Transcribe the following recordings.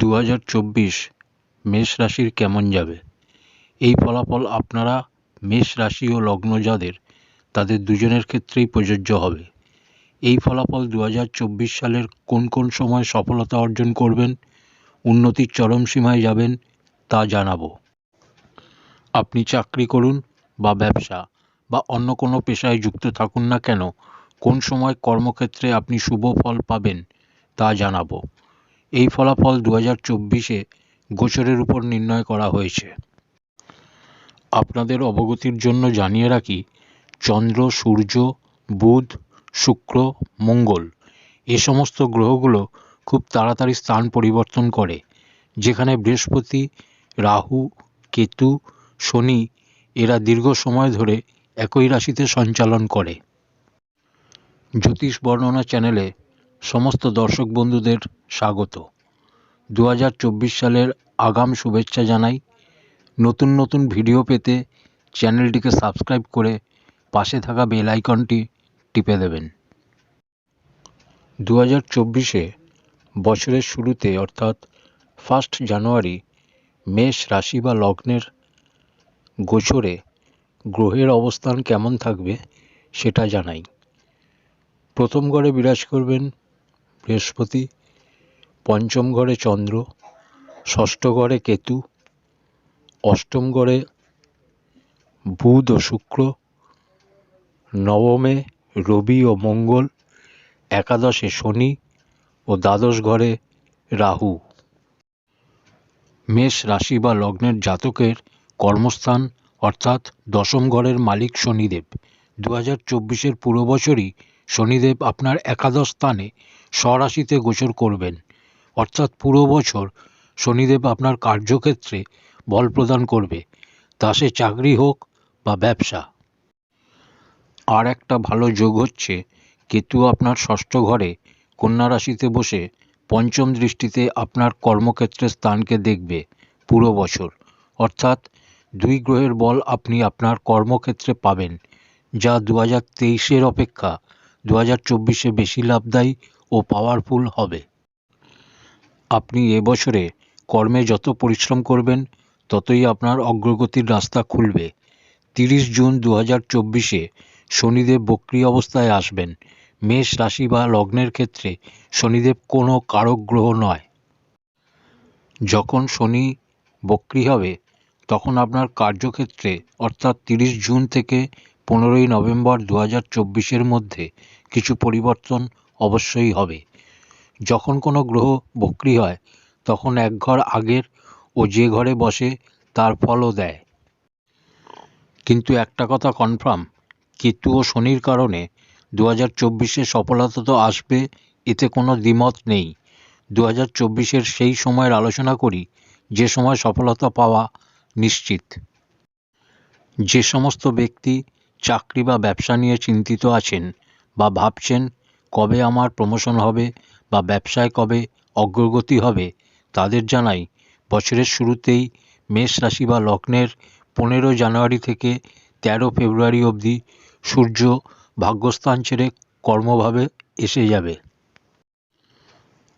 দু হাজার চব্বিশ মেষ রাশির কেমন যাবে? এই ফলাফল আপনারা মেষ রাশি ও লগ্ন যাদের, তাদের দুজনের ক্ষেত্রেই প্রযোজ্য হবে। এই ফলাফল দু হাজার চব্বিশ সালের কোন কোন সময় সফলতা অর্জন করবেন, উন্নতির চরম সীমায় যাবেন, তা জানাব। আপনি চাকরি করুন বা ব্যবসা বা অন্য কোনো পেশায় যুক্ত থাকুন না কেন, কোন সময় কর্মক্ষেত্রে আপনি শুভ ফল পাবেন, তা জানাব। এই ফলাফল দু হাজার চব্বিশে গোচরের উপর নির্ণয় করা হয়েছে। আপনাদের অবগতির জন্য জানিয়ে রাখি, চন্দ্র, সূর্য, বুধ, শুক্র, মঙ্গল এ সমস্ত গ্রহগুলো খুব তাড়াতাড়ি স্থান পরিবর্তন করে, যেখানে বৃহস্পতি, রাহু, কেতু, শনি এরা দীর্ঘ সময় ধরে একই রাশিতে সঞ্চালন করে। জ্যোতিষ বর্ণনা চ্যানেলে সমস্ত দর্শক বন্ধুদের স্বাগত। দু হাজার চব্বিশ সালের আগাম শুভেচ্ছা জানাই। নতুন নতুন ভিডিও পেতে চ্যানেলটিকে সাবস্ক্রাইব করে পাশে থাকা বেল আইকনটি টিপে দেবেন। দু হাজার চব্বিশে বছরের শুরুতে, অর্থাৎ ফার্স্ট জানুয়ারি, মেষ রাশি বা লগ্নের গোচরে গ্রহের অবস্থান কেমন থাকবে সেটা জানাই। প্রথম ঘরে বিরাজ করবেন বৃহস্পতি, পঞ্চম ঘরে চন্দ্র, ষষ্ঠ ঘরে কেতু, অষ্টম ঘরে বুধ ও শুক্র, নবমে রবি ও মঙ্গল, একাদশে শনি ও দ্বাদশ ঘরে রাহু। মেষ রাশি বা লগ্নের জাতকের কর্মস্থান, অর্থাৎ দশম ঘরের মালিক শনিদেব। দু হাজার চব্বিশের পুরো বছরই শনিদেব আপনার একাদশ স্থানে স্বরাশিতে গোচর করবেন। অর্থাৎ পুরো বছর শনিদেব আপনার কার্যক্ষেত্রে বল প্রদান করবে। তা সে চাকরি হোক বা ব্যবসা। আর একটা ভালো যোগ হচ্ছে, কেতু আপনার ষষ্ঠ ঘরে কন্যা রাশিতে বসে পঞ্চম দৃষ্টিতে আপনার কর্মক্ষেত্রের স্থানকে দেখবে পুরো বছর। অর্থাৎ দুই গ্রহের বল আপনি আপনার কর্মক্ষেত্রে পাবেন, যা দু হাজার তেইশের অপেক্ষা দু হাজার চব্বিশে বেশি লাভদায়ী ও পাওয়ারফুল হবে। আপনি এবছরে কর্মে যত পরিশ্রম করবেন, ততই আপনার অগ্রগতির রাস্তা খুলবে। তিরিশ জুন দু হাজার চব্বিশে শনিদেব বক্রি অবস্থায় আসবেন। মেষ রাশি বা লগ্নের ক্ষেত্রে শনিদেব কোনো কারক গ্রহ নয়। যখন শনি বক্রি হবে, তখন আপনার কার্যক্ষেত্রে, অর্থাৎ তিরিশ জুন থেকে পনেরোই নভেম্বর দু হাজার চব্বিশের মধ্যে কিছু পরিবর্তন অবশ্যই হবে। যখন কোনো গ্রহ বক্রি হয়, তখন এক ঘর আগের ও যে ঘরে বসে, তার ফলও দেয়। কিন্তু একটা কথা কনফার্ম কেতু ও শনির কারণে দু হাজার চব্বিশে সফলতা তো আসবে, এতে কোনো দ্বিমত নেই। দু হাজার চব্বিশের সেই সময়ের আলোচনা করি, যে সময় সফলতা পাওয়া নিশ্চিত। যে সমস্ত ব্যক্তি চাকরি বা ব্যবসা নিয়ে চিন্তিত আছেন বা ভাবছেন কবে আমার প্রমোশন হবে বা ব্যবসায় কবে অগ্রগতি হবে তাদের জানাই। বছরের শুরুতেই মেষ রাশি বা লগ্নের পনেরো জানুয়ারি থেকে তেরো ফেব্রুয়ারি অবধি সূর্য ভাগ্যস্থান ছেড়ে কর্মভাবে এসে যাবে।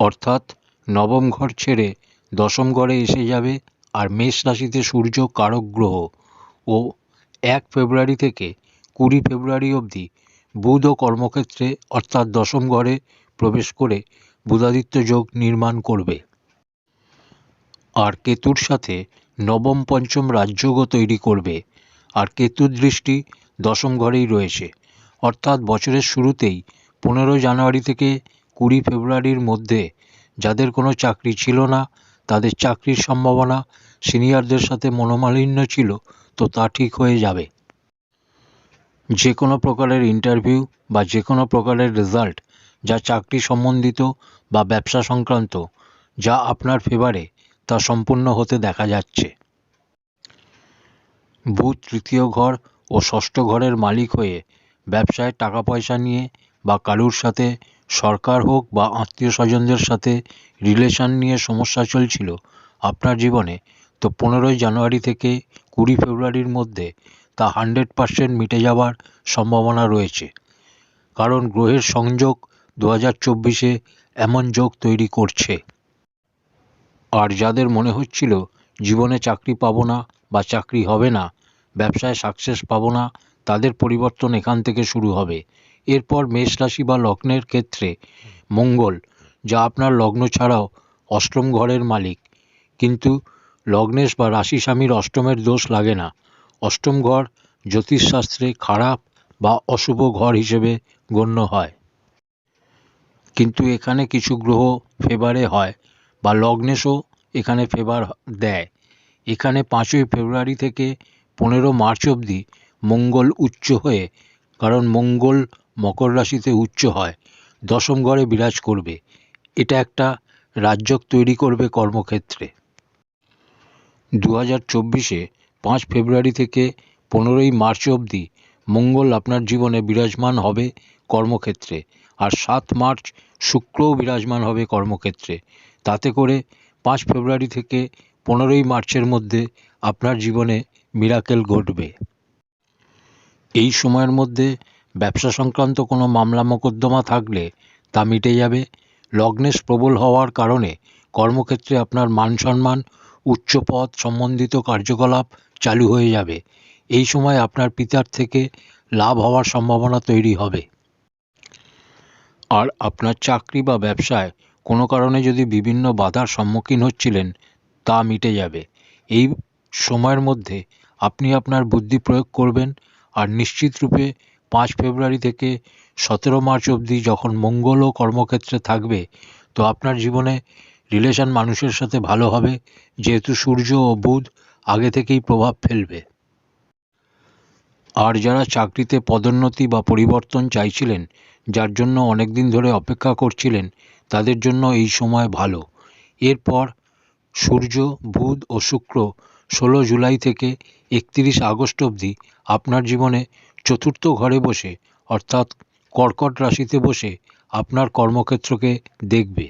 অর্থাৎ নবম ঘর ছেড়ে দশম ঘরে এসে যাবে আর মেষ রাশিতে সূর্য কারক গ্রহ ও এক ফেব্রুয়ারি থেকে কুড়ি ফেব্রুয়ারি অবধি বুধ ও কর্মক্ষেত্রে, অর্থাৎ দশম ঘরে প্রবেশ করে বুধাদিত্য যোগ নির্মাণ করবে। আর কেতুর সাথে নবম পঞ্চম রাজযোগও তৈরি করবে। আর কেতুর দৃষ্টি দশম ঘরেই রয়েছে। অর্থাৎ বছরের শুরুতেই পনেরো জানুয়ারি থেকে কুড়ি ফেব্রুয়ারির মধ্যে যাদের কোনো চাকরি ছিল না, তাদের চাকরির সম্ভাবনা সিনিয়রদের সাথে মনোমালিন্য ছিল, তো তা ঠিক হয়ে যাবে। যে কোনো প্রকারের ইন্টারভিউ বা যে কোনো প্রকারের রেজাল্ট যা চাকরি সম্বন্ধিত বা ব্যবসা সংক্রান্ত, যা আপনার ফেভারে তা সম্পূর্ণ হতে দেখা যাচ্ছে। বুধ তৃতীয় ঘর ও ষষ্ঠ ঘরের মালিক হয়ে ব্যবসায় টাকা পয়সা নিয়ে বা কারুর সাথে, সরকার হোক বা আত্মীয় স্বজনদের সাথে রিলেশন নিয়ে সমস্যা চলছিল, আপনার জীবনে, তো পনেরোই জানুয়ারি থেকে কুড়ি ফেব্রুয়ারির মধ্যে তা হান্ড্রেড পারসেন্ট মিটে যাওয়ার সম্ভাবনা রয়েছে। কারণ গ্রহের সংযোগ দু হাজার চব্বিশে এমন যোগ তৈরি করছে। আর যাদের মনে হচ্ছিল জীবনে চাকরি পাবো না বা চাকরি হবে না, ব্যবসায় সাকসেস পাবো না, তাদের পরিবর্তন এখান থেকে শুরু হবে। এরপর মেষ রাশি বা লগ্নের ক্ষেত্রে মঙ্গল, যা আপনার লগ্ন ছাড়াও অষ্টম ঘরের মালিক। কিন্তু লগ্নেশ বা রাশি স্বামীর অষ্টমের দোষ লাগে না। অষ্টম ঘর জ্যোতিষশাস্ত্রে খারাপ বা অশুভ ঘর হিসেবে গণ্য হয়। কিন্তু এখানে কিছু গ্রহ ফেভারে হয় বা লগ্নেশও এখানে ফেভার দেয়। এখানে পাঁচই ফেব্রুয়ারি থেকে পনেরো মার্চ অবধি মঙ্গল উচ্চ হয়ে, কারণ মঙ্গল মকর রাশিতে উচ্চ হয়, দশম ঘরে বিরাজ করবে। এটা একটা রাজ্যক তৈরি করবে কর্মক্ষেত্রে। দু হাজার চব্বিশে পাঁচ ফেব্রুয়ারি থেকে পনেরোই মার্চ অবধি মঙ্গল আপনার জীবনে বিরাজমান হবে কর্মক্ষেত্রে আর সাত মার্চ শুক্রও বিরাজমান হবে কর্মক্ষেত্রে। তাতে করে পাঁচ ফেব্রুয়ারি থেকে পনেরোই মার্চের মধ্যে আপনার জীবনে মিরাকেল ঘটবে। এই সময়ের মধ্যে ব্যবসা সংক্রান্ত কোনো মামলা মোকদ্দমা থাকলে তা মিটে যাবে। লগ্নেশ প্রবল হওয়ার কারণে কর্মক্ষেত্রে আপনার মান সম্মান, উচ্চ পদ সম্বন্ধিত কার্যকলাপ চালু হয়ে যাবে। এই সময় আপনার পিতার থেকে লাভ হওয়ার সম্ভাবনা তৈরি হবে। আর আপনার চাকরি বা ব্যবসায় কোনো কারণে যদি বিভিন্ন বাধার সম্মুখীন হচ্ছিলেন, তা মিটে যাবে। এই সময়ের মধ্যে আপনি আপনার বুদ্ধি প্রয়োগ করবেন আর নিশ্চিত রূপে পাঁচ ফেব্রুয়ারি থেকে সতেরো মার্চ অবধি যখন মঙ্গল ও কর্মক্ষেত্রে থাকবে, তো আপনার জীবনে রিলেশন মানুষের সাথে ভালো হবে। যেহেতু সূর্য ও বুধ আগে থেকেই প্রভাব ফেলবে। আর যারা চাকরিতে পদোন্নতি বা পরিবর্তন চাইছিলেন, যার জন্য অনেক দিন ধরে অপেক্ষা করছিলেন, তাদের জন্য এই সময় ভালো। এরপর সূর্য, বুধ ও শুক্র ষোলো জুলাই থেকে একত্রিশ আগস্ট অবধি আপনার জীবনে চতুর্থ ঘরে বসে, অর্থাৎ কর্কট রাশিতে বসে আপনার কর্মক্ষেত্রকে দেখবে।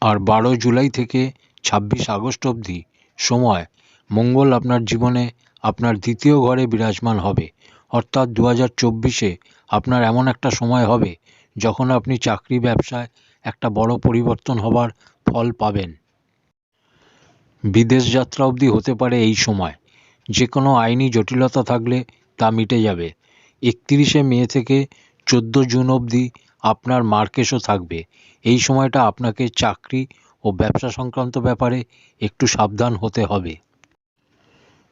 আর বারো জুলাই থেকে ছাব্বিশ আগস্ট অবধি সময়। মঙ্গল আপনার জীবনে আপনার দ্বিতীয় ঘরে বিরাজমান হবে। অর্থাৎ দু হাজার চব্বিশে আপনার এমন একটা সময় হবে যখন আপনি চাকরি ব্যবসায় একটা বড় পরিবর্তন হবার ফল পাবেন। বিদেশ যাত্রা অবধি হতে পারে এই সময়। যে কোনো আইনি জটিলতা থাকলে তা মিটে যাবে। একত্রিশে মে থেকে চোদ্দ জুন অবধি আপনার মার্কেশও থাকবে। এই সময়টা আপনাকে চাকরি ও ব্যবসা সংক্রান্ত ব্যাপারে একটু সাবধান হতে হবে।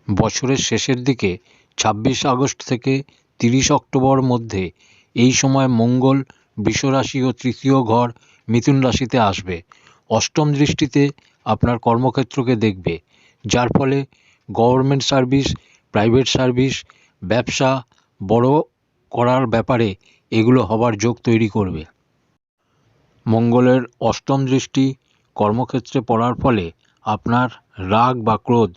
বছরের শেষের দিকে ছাব্বিশ আগস্ট থেকে তিরিশ অক্টোবর মধ্যে এই সময় মঙ্গল, বিশ্বরাশি ও তৃতীয় ঘর মিথুন রাশিতে আসবে। অষ্টম দৃষ্টিতে আপনার কর্মক্ষেত্রকে দেখবে, যার ফলে গভর্নমেন্ট সার্ভিস, প্রাইভেট সার্ভিস, ব্যবসা বড় করার ব্যাপারে এগুলো হবার যোগ তৈরি করবে। মঙ্গলের অষ্টম দৃষ্টি কর্মক্ষেত্রে পড়ার ফলে আপনার রাগ বা ক্রোধ,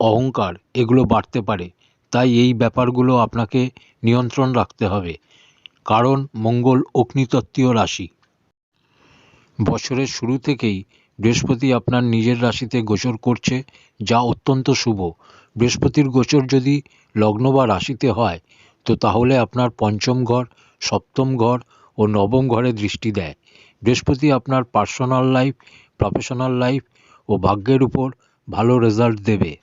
অহংকার এগুলো বাড়তে পারে। তাই এই ব্যাপারগুলো আপনাকে নিয়ন্ত্রণ রাখতে হবে। কারণ মঙ্গল অগ্নিতত্ত্বীয় রাশি। বছরের শুরু থেকেই বৃহস্পতি আপনার নিজের রাশিতে গোচর করছে, যা অত্যন্ত শুভ। বৃহস্পতির গোচর যদি লগ্ন বা রাশিতে হয়, তো তাহলে আপনার পঞ্চম ঘর, সপ্তম ঘর ও নবম ঘরে দৃষ্টি দেয়। বৃহস্পতি আপনার পার্সোনাল লাইফ প্রফেশনাল লাইফ ও ভাগ্যের উপর ভালো রেজাল্ট দেবে।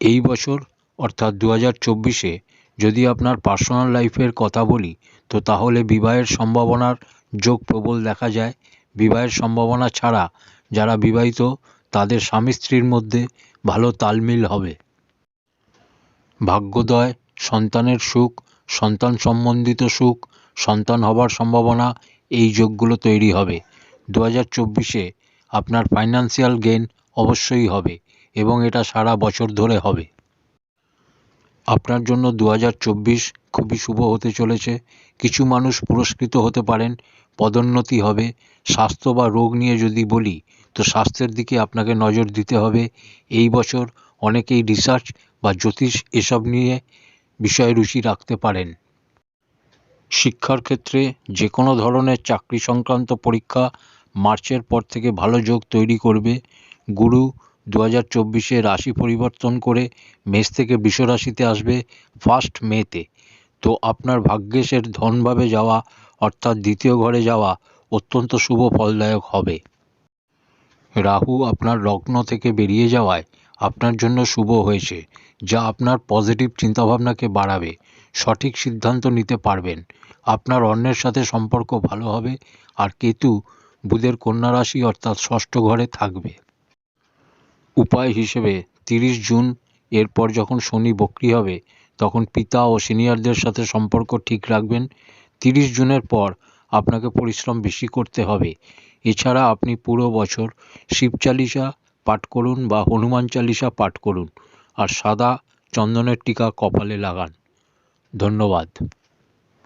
এই বছর, অর্থাৎ দু হাজার চব্বিশে, যদি আপনার পার্সোনাল লাইফের কথা বলি, তো তাহলে বিবাহের সম্ভাবনার যোগ প্রবল দেখা যায়। বিবাহের সম্ভাবনা ছাড়া যারা বিবাহিত, তাদের স্বামী স্ত্রীর মধ্যে ভালো তালমিল হবে। ভাগ্যোদয়, সন্তানের সুখ, সন্তান সম্বন্ধিত সুখ, সন্তান হবার সম্ভাবনা এই যোগগুলো তৈরি হবে। দু হাজার চব্বিশে আপনার ফাইন্যান্সিয়াল গেন অবশ্যই হবে এবং এটা সারা বছর ধরে হবে। আপনার জন্য দু হাজার চব্বিশ খুবই শুভ হতে চলেছে। কিছু মানুষ পুরস্কৃত হতে পারেন, পদোন্নতি হবে। স্বাস্থ্য বা রোগ নিয়ে যদি বলি, তো স্বাস্থ্যের দিকে আপনাকে নজর দিতে হবে। এই বছর অনেকেই রিসার্চ বা জ্যোতিষ এসব নিয়ে বিষয়ে রুচি রাখতে পারেন। শিক্ষার ক্ষেত্রে যে কোনো ধরনের চাকরি সংক্রান্ত পরীক্ষা মার্চের পর থেকে ভালো যোগ তৈরি করবে। গুরু দু হাজার চব্বিশে রাশি পরিবর্তন করে মেষ থেকে বৃষ রাশিতে আসবে ফার্স্ট মেতে। তো আপনার ভাগ্যেশের ধনভাবে যাওয়া অর্থাৎ দ্বিতীয় ঘরে যাওয়া অত্যন্ত শুভ ফলদায়ক হবে। রাহু আপনার লগ্ন থেকে বেরিয়ে যাওয়ায় আপনার জন্য শুভ হয়েছে, যা আপনার পজিটিভ চিন্তাভাবনাকে বাড়াবে। সঠিক সিদ্ধান্ত নিতে পারবেন। আপনার অন্যের সাথে সম্পর্ক ভালো হবে আর কেতু বুধের কন্যা রাশি অর্থাৎ ষষ্ঠ ঘরে থাকবে। উপায় হিসেবে তিরিশ জুন এরপর যখন শনি বক্রি হবে, তখন পিতা ও সিনিয়রদের সাথে সম্পর্ক ঠিক রাখবেন। তিরিশ জুনের পর আপনাকে পরিশ্রম বেশি করতে হবে। এছাড়া আপনি পুরো বছর শিব চালিসা পাঠ করুন বা হনুমান চালিসা পাঠ করুন আর সাদা চন্দনের টিকা কপালে লাগান। ধন্যবাদ।